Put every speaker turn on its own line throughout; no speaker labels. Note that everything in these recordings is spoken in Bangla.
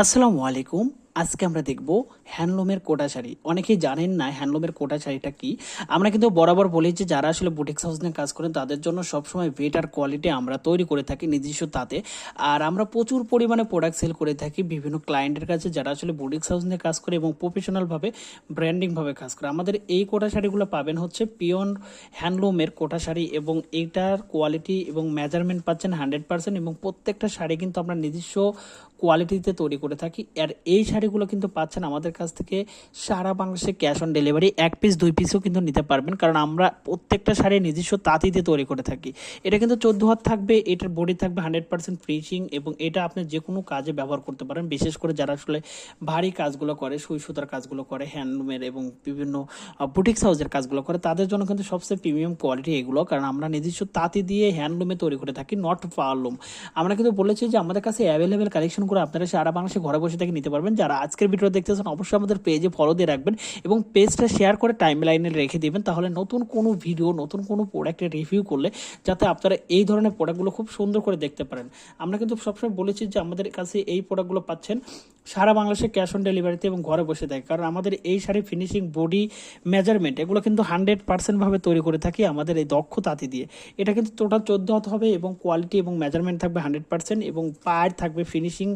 আসসালামু আলাইকুম। আজকে আমরা দেখব হ্যান্ডলুমের কোটা শাড়ি। অনেকেই জানেন না হ্যান্ডলুমের কোটা শাড়িটা কি। আমরা কিন্তু বরাবর বলি যে যারা আসলে বুটিক্স হাউস নিয়ে কাজ করেন, তাদের জন্য সবসময় বেটার কোয়ালিটি আমরা তৈরি করে থাকি নিজস্ব তাতে। আর আমরা প্রচুর পরিমাণে প্রোডাক্ট সেল করে থাকি বিভিন্ন ক্লায়েন্টের কাছে যারা আসলে বুটিক্স হাউস নিয়ে কাজ করে এবং প্রফেশনালভাবে ব্র্যান্ডিংভাবে কাজ করে। আমাদের এই কোটা শাড়িগুলো পাবেন হচ্ছে পিওন হ্যান্ডলুমের কোটা শাড়ি এবং এইটার কোয়ালিটি এবং মেজারমেন্ট পাচ্ছেন হান্ড্রেড পার্সেন্ট এবং প্রত্যেকটা শাড়ি কিন্তু আমরা নিজস্ব কোয়ালিটিতে তৈরি করে থাকি। আর এই শাড়িগুলো কিন্তু পাচ্ছেন আমাদের কাছ থেকে সারা বাংলাদেশে ক্যাশ অন ডেলিভারি এক পিস দুই পিসও কিন্তু নিতে পারবেন। কারণ আমরা প্রত্যেকটা শাড়ি নিজস্ব তাঁতিতে তৈরি করে থাকি। এটা কিন্তু চোদ্দ হাত থাকবে, এটার বডি থাকবে হান্ড্রেড পার্সেন্ট ফিনিশিং এবং এটা আপনি যে কোনো কাজে ব্যবহার করতে পারেন। বিশেষ করে যারা আসলে ভারী কাজগুলো করে, সুই সুতার কাজগুলো করে হ্যান্ডলুমের এবং বিভিন্ন বুটিক্স হাউসের কাজগুলো করে, তাদের জন্য কিন্তু সবচেয়ে প্রিমিয়াম কোয়ালিটি এগুলো। কারণ আমরা নিজস্ব তাঁতি দিয়ে হ্যান্ডলুমে তৈরি করে থাকি নট পাওয়ারলুম আমরা কিন্তু বলেছি যে আমাদের কাছে অ্যাভেলেবেল কালেকশন করে আপনারা সারা বাংলাদেশে ঘরে বসে থেকে নিতে পারবেন। যারা আজকের ভিডিও দেখতেছেন অবশ্যই আমাদের পেজে ফলো দিয়ে রাখবেন এবং পেজটা শেয়ার করে টাইম লাইনে রেখে দেবেন। তাহলে নতুন কোনো ভিডিও নতুন কোনো প্রোডাক্টের রিভিউ করলে যাতে আপনারা এই ধরনের প্রোডাক্টগুলো খুব সুন্দর করে দেখতে পারেন। আমরা কিন্তু সবসময় বলেছি যে আমাদের কাছে এই প্রোডাক্টগুলো পাচ্ছেন সারা বাংলাদেশে ক্যাশ অন ডেলিভারিতে এবং ঘরে বসে দেয়। কারণ আমাদের এই শাড়ি ফিনিশিং বডি মেজারমেন্ট এগুলো কিন্তু হান্ড্রেড পার্সেন্টভাবে তৈরি করে থাকি আমাদের এই দক্ষ তাঁতি দিয়ে। এটা কিন্তু টোটাল চোদ্দ হাত হবে এবং কোয়ালিটি এবং মেজারমেন্ট থাকবে হান্ড্রেড পার্সেন্ট এবং পায়ের থাকবে ফিনিশিং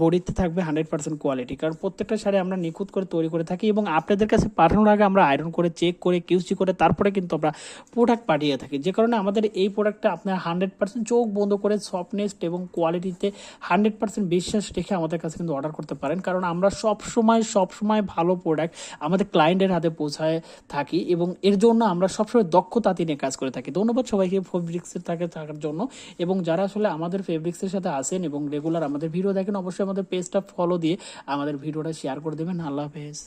বডিতে থাকবে হান্ড্রেড পার্সেন্ট কোয়ালিটি কারণ প্রত্যেকটা শাড়ি আমরা নিখুঁত করে তৈরি করে থাকি এবং আপনাদের কাছে পাঠানোর আগে আমরা আয়রন করে চেক করে কিউসি করে, তারপরে কিন্তু আমরা প্রোডাক্ট পাঠিয়ে থাকি। যে কারণে আমাদের এই প্রোডাক্টটা আপনার হান্ড্রেড পার্সেন্ট চোখ বন্ধ করে সফটনেস এবং কোয়ালিটিতে হান্ড্রেড পার্সেন্ট বিশ্বাস রেখে আমাদের কাছে কিন্তু অর্ডার করতে পারেন। কারণ আমরা সব সময় সব সময় ভালো প্রোডাক্ট আমাদের ক্লায়েন্টের হাতে পৌঁছায় থাকি এবং এর জন্য আমরা সবসময় দক্ষতা নিয়ে কাজ করে থাকি। ধন্যবাদ সবাইকে ফেব্রিক্সের থাকে, থাকার জন্য। এবং যারা আসলে আমাদের ফেব্রিক্সের সাথে আসেন এবং রেগুলার আমাদের ভিডিও দেখেন, অবশ্যই আমাদের পেজটা ফলো দিয়ে আমাদের ভিডিওটা শেয়ার করে দেবেন। আল্লাহ হাফেজ।